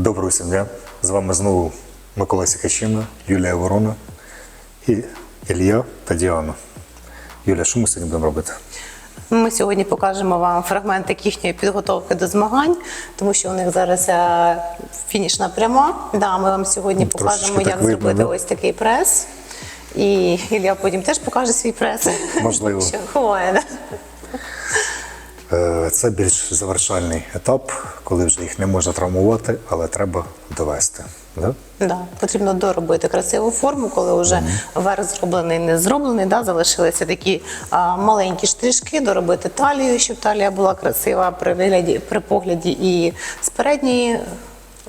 Доброго всім дня. З вами знову Микола Сікачина, Юлія Ворона і Ілля та Діана. Юля, що ми сьогодні будемо робити? Ми сьогодні покажемо вам фрагментик їхньої підготовки до змагань, тому що у них зараз е, фінішна пряма. Да, ми вам сьогодні Ну, Трошечки покажемо, як видно, зробити да? ось такий прес. І Ілля потім теж покаже свій прес. Можливо. Що ховає, да? Е, Це більш завершальний етап, коли вже їх не можна травмувати, але треба довести. Да? Да, потрібно доробити красиву форму, коли вже верх зроблений, не зроблений. Да, залишилися такі а, маленькі штришки, доробити талію, щоб талія була красива при вигляді, при погляді і з передньої.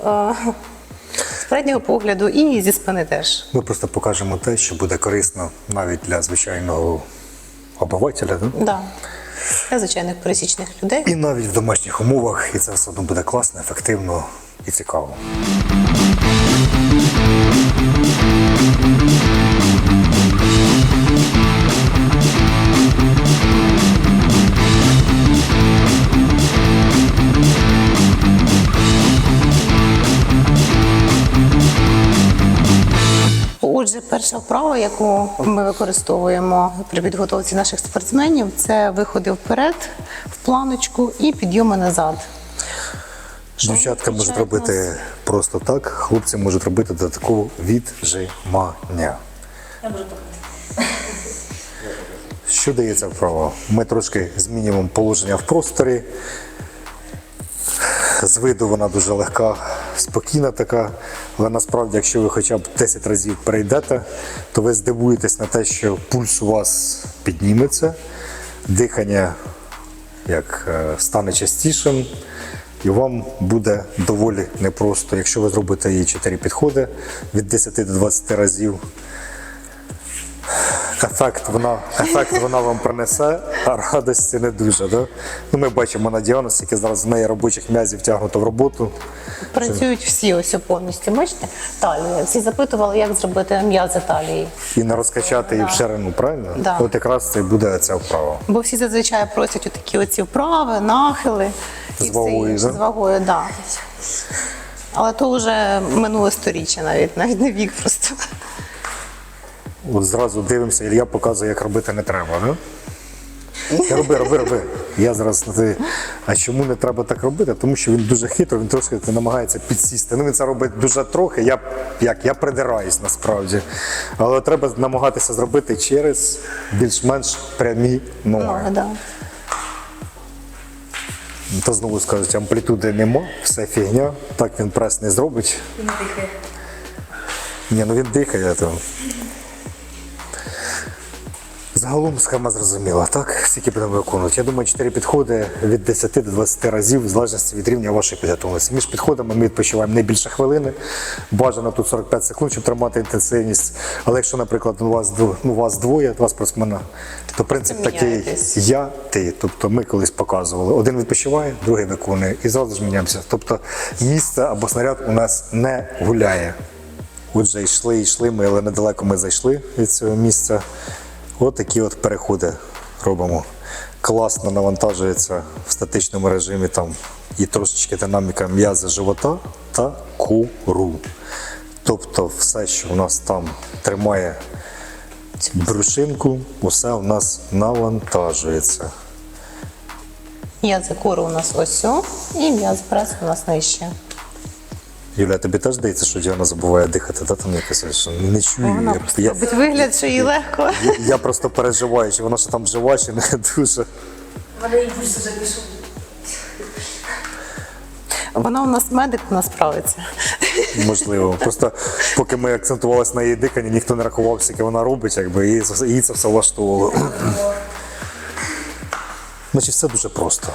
а, з переднього погляду і зі спини теж. Ми просто покажемо те, що буде корисно навіть для звичайного обивателя. Да? Да. Для звичайних пересічних людей. І навіть в домашніх умовах, і це все одно буде класно, ефективно і цікаво. Перша вправа, яку ми використовуємо при підготовці наших спортсменів, це виходи вперед, в планочку і підйоми назад. Дівчатка можуть робити просто так, хлопці можуть робити додатково віджимання. Я можу показати. Що дається вправо? Ми трошки змінюємо положення в просторі. З виду вона дуже легка, спокійна така, але насправді, якщо ви хоча б 10 разів перейдете, то ви здивуєтесь на те, що пульс у вас підніметься, дихання як е, стане частішим, і вам буде доволі непросто. Якщо ви зробите її 4 підходи від 10 до 20 разів, ефект вона, ефект вона вам принесе, а радості не дуже. Да? Ну, ми бачимо на Діану, скільки зараз в неї робочих м'язів втягнуто в роботу. Працюють всі ось повністю. Бачите? Талія. Всі запитували, як зробити м'язи талії. І не розкачати її в ширину, правильно? Да. От якраз це і буде ця вправа. Бо всі зазвичай просять отакі оці вправи, нахили З вагою, да? З вагою, да. Але то вже минуле сторіччя навіть, навіть не вік просто. От зразу дивимося, Ілля показує, як робити не треба. Да? Роби, роби, роби. Я зараз на те, а чому не треба так робити? Тому що він дуже хитро, він трошки намагається підсісти. Ну він це робить дуже трохи. Я як я придираюсь насправді. Але треба намагатися зробити через більш-менш прямі ноги. Ноги, да. То знову скажуть, амплітуди нема, все фігня. Так він прес не зробить. Він дихає. Ні, ну він дихає. То... Загалом схема зрозуміла, так? Скільки будемо виконувати? Я думаю, 4 підходи від 10 до 20 разів, в залежності від рівня вашої підготовленості. Між підходами ми відпочиваємо не більше хвилини. Бажано тут 45 секунд, щоб тримати інтенсивність. Але якщо, наприклад, у вас, ну, у вас двоє, два спортсмена, то принцип такий я, ти. Тобто ми колись показували. Один відпочиває, другий виконує. І зразу ж міняємося. Тобто місце або снаряд у нас не гуляє. Отже, йшли, йшли ми, але недалеко ми зайшли від цього місця. От такі от переходи робимо. Класно навантажується в статичному режимі там і трошечки динаміка м'язи живота та куру. Тобто все, що у нас там тримає брюшинку, усе у нас навантажується. М'язи кору у нас ось і м'яз прес у нас нижче. Юля, тобі теж здається, що Діана забуває дихати, та там якось що не чую. Вона Я- просто я, робить вигляд, що їй легко. я, я просто переживаю, чи вона що там жива, чи не дуже. В мене і пульс. Вона у нас медик, вона справиться. Можливо. Просто поки ми акцентувалися на її диханні, ніхто не рахував, скільки вона робить, якби її, це- її це все влаштовувало. Значить, все дуже просто.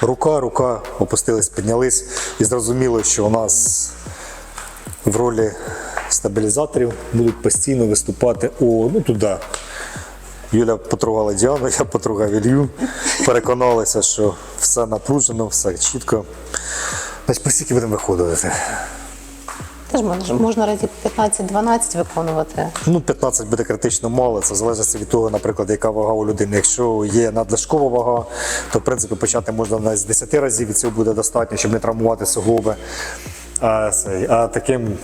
Рука, рука, опустились, піднялись, і зрозуміло, що у нас в ролі стабілізаторів будуть постійно виступати о, ну туди. Юля потругала Діану, я потругав Ілью. Переконалися, що все напружено, все чітко. Значить, постійки будемо виходити? Теж можна, разів 15-12 виконувати. Ну, 15 буде критично мало. Це залежить від того, наприклад, яка вага у людини. Якщо є надлишкова вага, то в принципі почати можна навіть з 10 разів, і цього буде достатньо, щоб не травмувати суглоби. А, а таким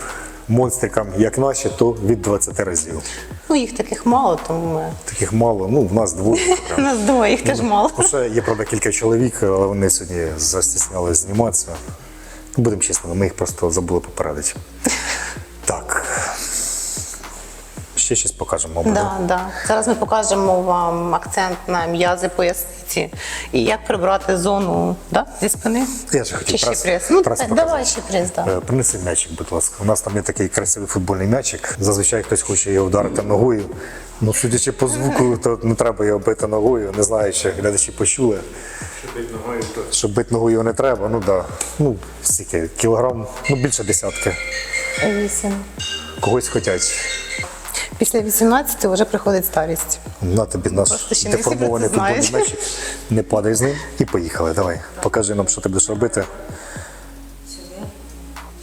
монстрикам, як наші, то від 20 разів. Ну, їх таких мало, тому ми... Таких мало, ну, в нас двоє. у нас двоє, їх теж мало. Ну, ще є, правда, кілька чоловік, але вони сьогодні застіснялися зніматися. Будемо чесними, ми їх просто забули попередити. Так. Ще щось покажемо, мабуть. Да, да. Зараз ми покажемо вам акцент на м'язи поясниці і як прибрати зону да, зі спини. Я ж хотів Чи ще прес- прес? Ну, прес давай ще прес, да. Е, Принеси м'ячик, будь ласка. У нас там є такий красивий футбольний м'ячик. Зазвичай хтось хоче його вдарити ногою. Ну, судячи по звуку, то не треба його бити ногою. Не знаю, чи глядачі почули. Щоб бити ногою його не треба, ну так. Да. Ну, стільки, кілограм, ну більше десятки. Вісім. Когось хотять. Після 18 вже приходить старість. На тобі наш Просто ще не всі деформований про це футбольний знають. м'ячик. Не падай з ним і поїхали. Давай. Покажи нам, що ти будеш робити.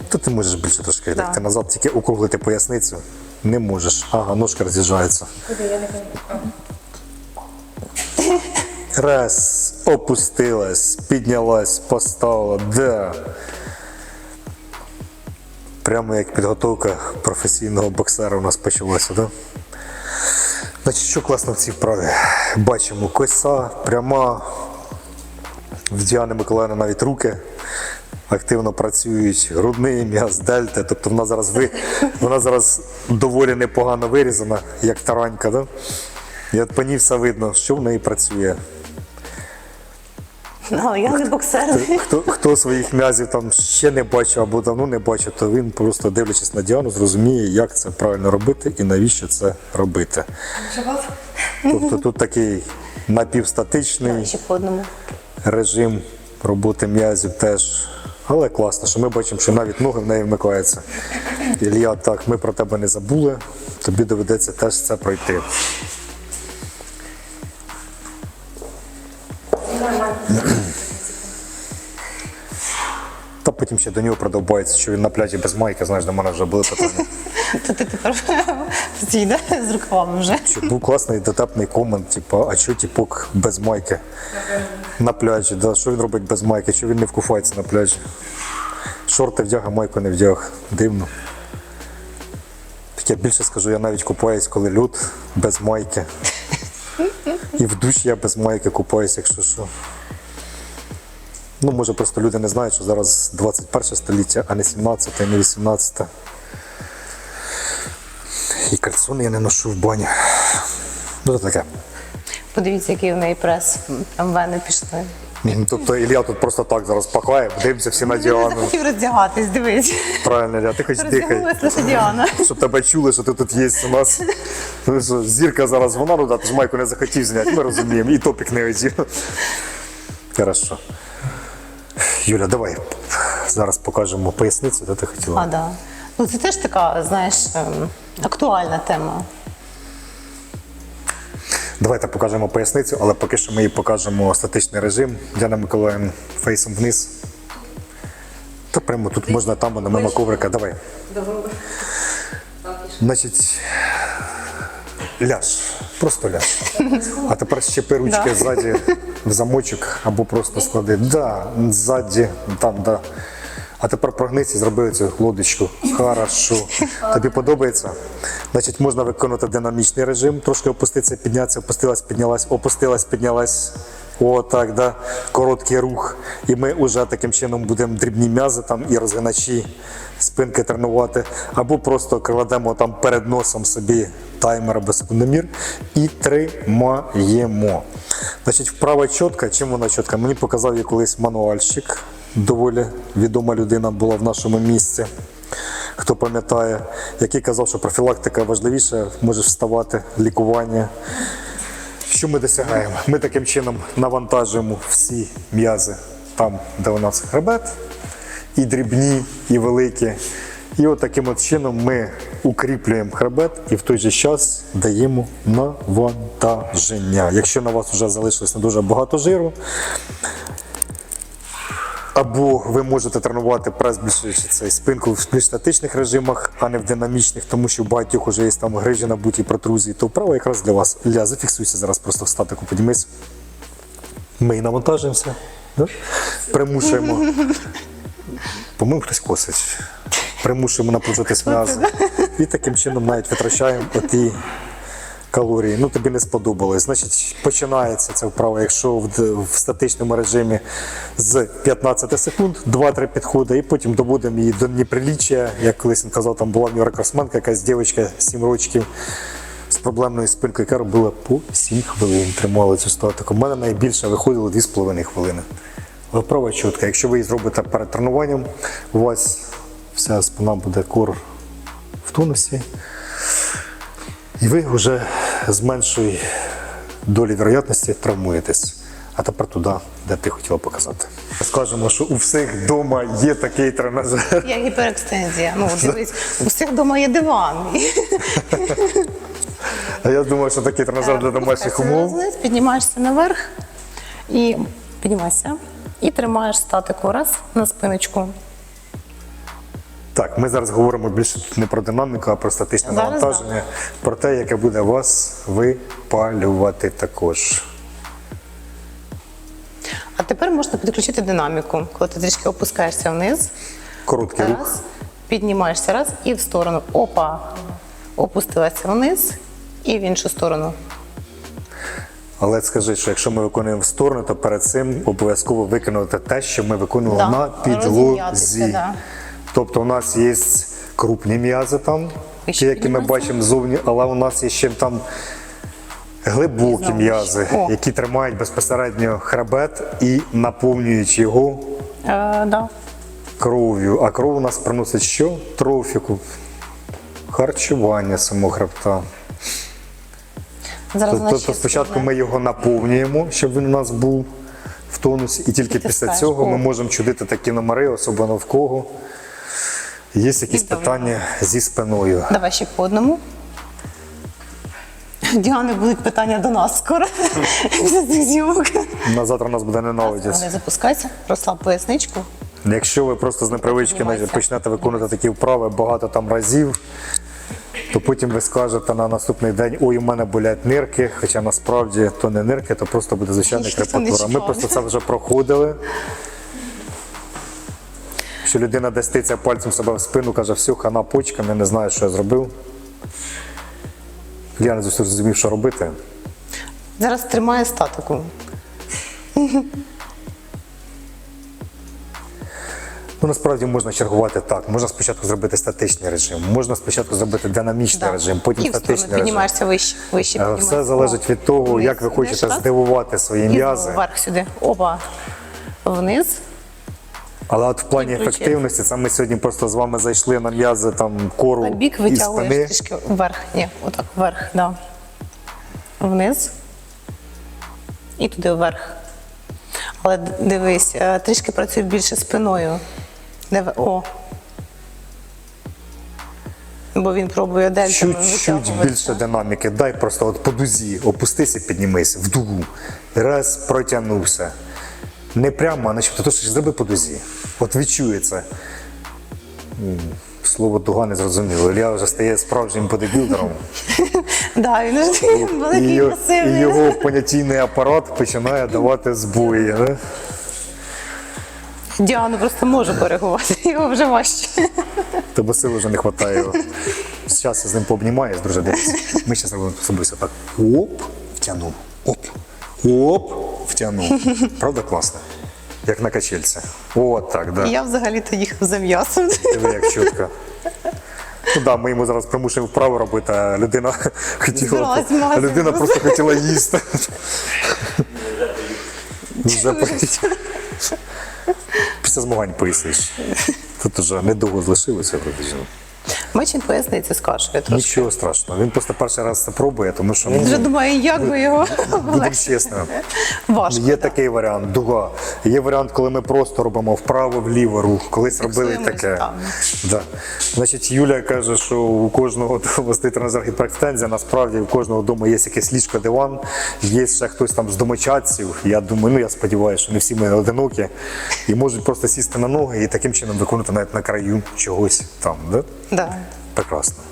То ти можеш більше трошки Да. лягти назад, тільки округлити поясницю. Не можеш. Ага, ножка роз'їжджається. Раз, опустилась, піднялась, поставила. Да. Прямо як підготовка професійного боксера у нас почалася. Да? Значить, що класно в цій вправі? Бачимо коса, пряма. В Діани Миколаївни навіть руки активно працюють, грудний м'яз, дельта. Тобто вона зараз ви, вона зараз доволі непогано вирізана, як таранька. Да? І от по ній все видно, що в неї працює. Але я не боксер. Хто, хто своїх м'язів там ще не бачив або давно не бачив, то він просто дивлячись на Діану, зрозуміє, як це правильно робити і навіщо це робити. Тобто тут такий напівстатичний режим роботи м'язів теж. Але класно, що ми бачимо, що навіть ноги в неї вмикаються. Ілля, так, ми про тебе не забули, тобі доведеться теж це пройти. Потім ще до нього продовбається, що він на пляжі без майки, знаєш, до мене вже були питання. То ти тепер стій, да? з рукавами вже. Що був класний дотепний комент, типу, а що типок без майки на пляжі? Да? Що він робить без майки? Що він не вкуфається на пляжі? Шорти вдяг, а майку не вдяг. Дивно. Так я більше скажу, я навіть купаюсь, коли лід без майки. І в душі я без майки купаюсь, якщо що. Ну, може, просто люди не знають, що зараз 21 століття, а не 17, не 18. І кальсони я не ношу в бані. Ну, то таке. Подивіться, який в неї прес. Там вени пішли. Ну, Тобто Ілля тут просто так зараз пахає, дивимося всі на не Діану. захотів роздягатись, дивись. Правильно, Ілля, ти хоч дихай. Лише Діана. Щоб тебе чули, що ти тут є у нас. Ну, що, Зірка зараз вона, ну да, ти ж майку не захотів зняти, ми розуміємо, і топік не одів. Хорошо. Юля, давай зараз покажемо поясницю, де ти хотіла. А, да. Ну, це теж така, знаєш, ем, актуальна тема. Давайте покажемо поясницю, але поки що ми їй покажемо статичний режим. Діана Миколаївна фейсом вниз. Та прямо тут можна там, вона мимо коврика. Давай. Значить, ляж. Просто ляж. А тепер щепи ручки ззаді в замочок або просто склади. Да, ззаді, там, да. А тепер прогнись і зроби цю лодочку. Хорошо. Тобі подобається? Значить, можна виконувати динамічний режим, трошки опуститися, піднятися, опустилась, піднялась, опустилась, піднялась. О, так, да. Короткий рух. І ми вже таким чином будемо дрібні м'язи там і розгиначі спинки тренувати. Або просто кладемо там перед носом собі таймер або секундомір і тримаємо. Значить, вправа чітка. Чим вона чітка? Мені показав її колись мануальщик. Доволі відома людина була в нашому місці. Хто пам'ятає, який казав, що профілактика важливіша, може вставати, лікування. Що ми досягаємо? Ми таким чином навантажуємо всі м'язи там, де у нас хребет, і дрібні, і великі. І от таким от чином ми укріплюємо хребет і в той же час даємо навантаження. Якщо на вас вже залишилось не дуже багато жиру, або ви можете тренувати прес більш цей спинку в більш статичних режимах, а не в динамічних, тому що у багатьох вже є там грижі набуті протрузії, то вправо якраз для вас. Ля, зафіксуйся зараз просто в статику, підіймись. Ми і навантажуємося, да? примушуємо По-моєму, хтось косить. Примушуємо напружитись м'язи. І таким чином навіть витрачаємо оті калорії. Ну, тобі не сподобалось. Значить, починається ця вправа, якщо в, в статичному режимі з 15 секунд, 2-3 підходи, і потім доводимо її до неприліччя. Як колись він казав, там була в нього рекордсменка, якась дівчинка 7 років з проблемною спинкою, яка робила по 7 хвилин, тримала цю статику. У мене найбільше виходило 2,5 хвилини. Вправа чітка. Якщо ви її зробите перед тренуванням, у вас вся спина буде кор в тонусі. І ви вже з меншою долі вероятності травмуєтесь. А тепер туди, де ти хотіла показати. Скажемо, що у всіх вдома є такий тренажер. Є гіперекстензія. Ну, дивись, у всіх вдома є диван. А я думаю, що такий тренажер для домашніх умов. піднімаєшся наверх і піднімайся. І тримаєш статику раз на спиночку. Так, ми зараз говоримо більше тут не про динаміку, а про статичне Зараз навантаження, про те, яке буде вас випалювати також. А тепер можна підключити динаміку, коли ти трішки опускаєшся вниз. Короткий рух. Піднімаєшся раз і в сторону. Опа. Опустилася вниз і в іншу сторону. Але скажи, що якщо ми виконуємо в сторону, то перед цим обов'язково виконувати те, що ми виконували Да, на підлозі. да. Тобто у нас є крупні м'язи там, ті, які ми бачимо ззовні, але у нас є ще там глибокі м'язи, О. які тримають безпосередньо хребет і наповнюють його Е, да. кров'ю. А кров у нас приносить що? Трофіку, харчування самого хребта. Зараз Тобто спочатку ми його наповнюємо, щоб він у нас був в тонусі, і тільки після Притискаєш. цього ми О. можемо чудити такі номери, особливо в кого. Є якісь питання зі спиною. Давай ще по одному. Діани будуть питання до нас скоро. Після цих зйомок. На завтра нас буде ненавидіти. Не запускайся, розслаб поясничку. Якщо ви просто з непривички почнете виконувати такі вправи багато там разів, то потім ви скажете на наступний день, ой, у мене болять нирки, хоча насправді то не нирки, то просто буде звичайна не крепатура. Ми чіпав. просто це вже проходили. Що людина десь тиця пальцем себе в спину, каже, все, хана почкам, я не знаю, що я зробив. Я не зрозумів, що робити. Зараз тримає статику. Ну, насправді можна чергувати так. Можна спочатку зробити статичний режим, можна спочатку зробити динамічний Да. режим, потім і статичний режим. піднімаєшся вище, вище Е, піднімаєшся. Все залежить від того, Вниз як ви хочете раз, здивувати свої м'язи. вверх сюди. Опа. Вниз. Але от в плані ефективності, це ми сьогодні просто з вами зайшли на м'язи там кору На бік витягуєш трішки вверх. Ні, отак вверх, да. Вниз. І туди вверх. Але дивись, е, трішки працюй більше спиною. Не в- О. Бо він пробує дельтами Чуть-чуть більше динаміки. Дай просто от по дузі, опустися, піднімись в дугу. Раз протягнувся. Не прямо, а начебто то, що зроби по дузі. От відчується. Слово дуга не зрозуміло. Ілля вже стає справжнім бодибілдером. Да, він великий і його понятійний апарат починає давати збої. да? Діану просто можу коригувати, його вже важче. Тебе сили вже не вистачає. Зараз я з ним пообнімаюсь, друже, дивись. Ми зараз робимо особисто так. Оп, втягнув. Оп. Оп, втягнув. Правда класно? Як на качельці. О, так, да. Я взагалі-то їхав за м'ясом. Диви, як чітко. Ну да, ми йому зараз примушуємо вправо робити, а людина хотіла. В А людина просто. хотіла їсти. Вже по- Після змагань поїсиш. Тут вже недовго залишилося. Мечин поясниці скашує трошки. Нічого страшного. Він просто перший раз це пробує, тому що він Вже думаю, як би його будемо чесно. важко. Є такий варіант, дуга. Є варіант, коли ми просто робимо вправо-вліво рух. Колись робили таке. Да. Значить, Юля каже, що у кожного тренажер гіперекстензія. Насправді у кожного вдома є якесь ліжко, диван, є ще хтось там з домочадців. Я думаю, ну я сподіваюся, що не всі ми одинокі. І можуть просто сісти на ноги і таким чином виконувати навіть на краю чогось там. Да? Да. Прекрасно.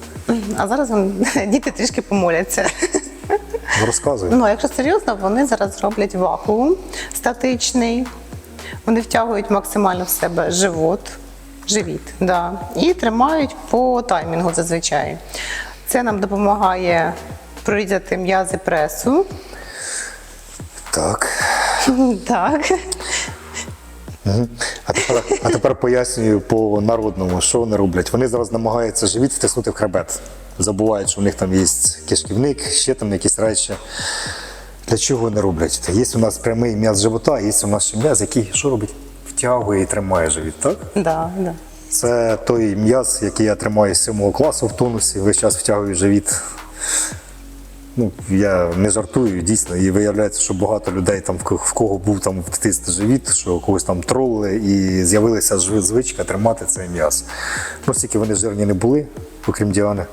А зараз діти трішки помоляться. Ну, Розказуй. Ну, якщо серйозно, вони зараз роблять вакуум статичний. Вони втягують максимально в себе живот, живіт, да, і тримають по таймінгу зазвичай. Це нам допомагає прорізати м'язи пресу. Так. Так. А тепер, а тепер пояснюю по народному, що вони роблять. Вони зараз намагаються живіт втиснути в хребет. Забувають, що у них там є кишківник, ще там якісь речі. Для чого вони роблять? Є у нас прямий м'яз живота, є у нас ще м'яз, який що робить? Втягує і тримає живіт, так? Да, да. Це той м'яз, який я тримаю з 7 класу в тонусі, весь час втягую живіт. Ну, я не жартую, дійсно, і виявляється, що багато людей там в кого був там в дитинстві живіт, що когось там тролили, і з'явилася звичка тримати цей м'ясо. Ну, стільки вони жирні не були, окрім Діани.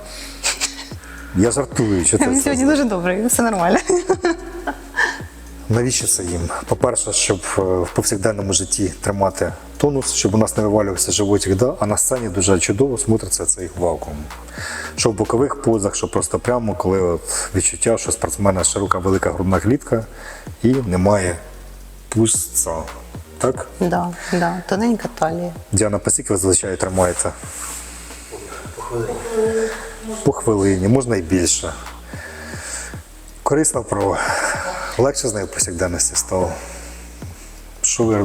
Я жартую, що це. Він сьогодні дуже добрий, все нормально. Навіщо це їм? По-перше, щоб е, в повсякденному житті тримати тонус, щоб у нас не вивалювався животик, да? а на сцені дуже чудово смотриться цей вакуум. Що в бокових позах, що просто прямо, коли от відчуття, що спортсмена широка велика грудна клітка і немає пустця. Так? Да, да. Тоненька талія. Діана, по скільки ви зазвичай тримаєте? По хвилині, можна і більше. Корисна вправа. Легше з нею в повсякденності стало. Що ви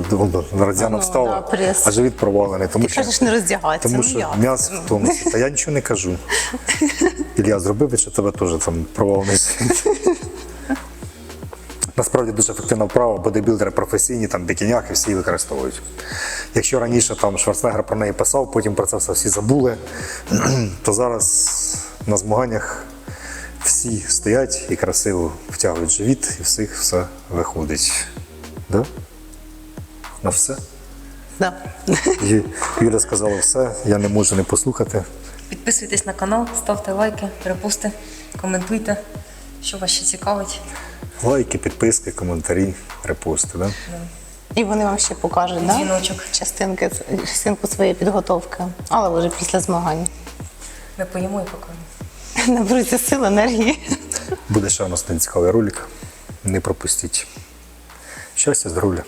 Ну, встала, да, прес. а живіт провалений. Тому Ти що, кажеш, не роздягатися. тому ну, що як? м'яз в тонусі. Та я нічого не кажу. Ілля зробив, що тебе теж там провалений. Насправді дуже ефективна вправа, бодибілдери професійні, там бікіняхи всі використовують. Якщо раніше там Шварценеггер про неї писав, потім про це все всі забули, то зараз на змаганнях всі стоять і красиво втягують живіт, і всіх все виходить. Да? На все. Да. Ю- Юля сказала все, я не можу не послухати. Підписуйтесь на канал, ставте лайки, репости, коментуйте, що вас ще цікавить. Лайки, підписки, коментарі, репости. Да? І вони вам ще покажуть, да? Дзвіночок. Частинки, частинку своєї підготовки, але вже після змагань. Ми поїмо і покажемо. Наберуться сил, енергії. Буде ще у нас один цікавий ролик. Не пропустіть. Щастя, здоров'я.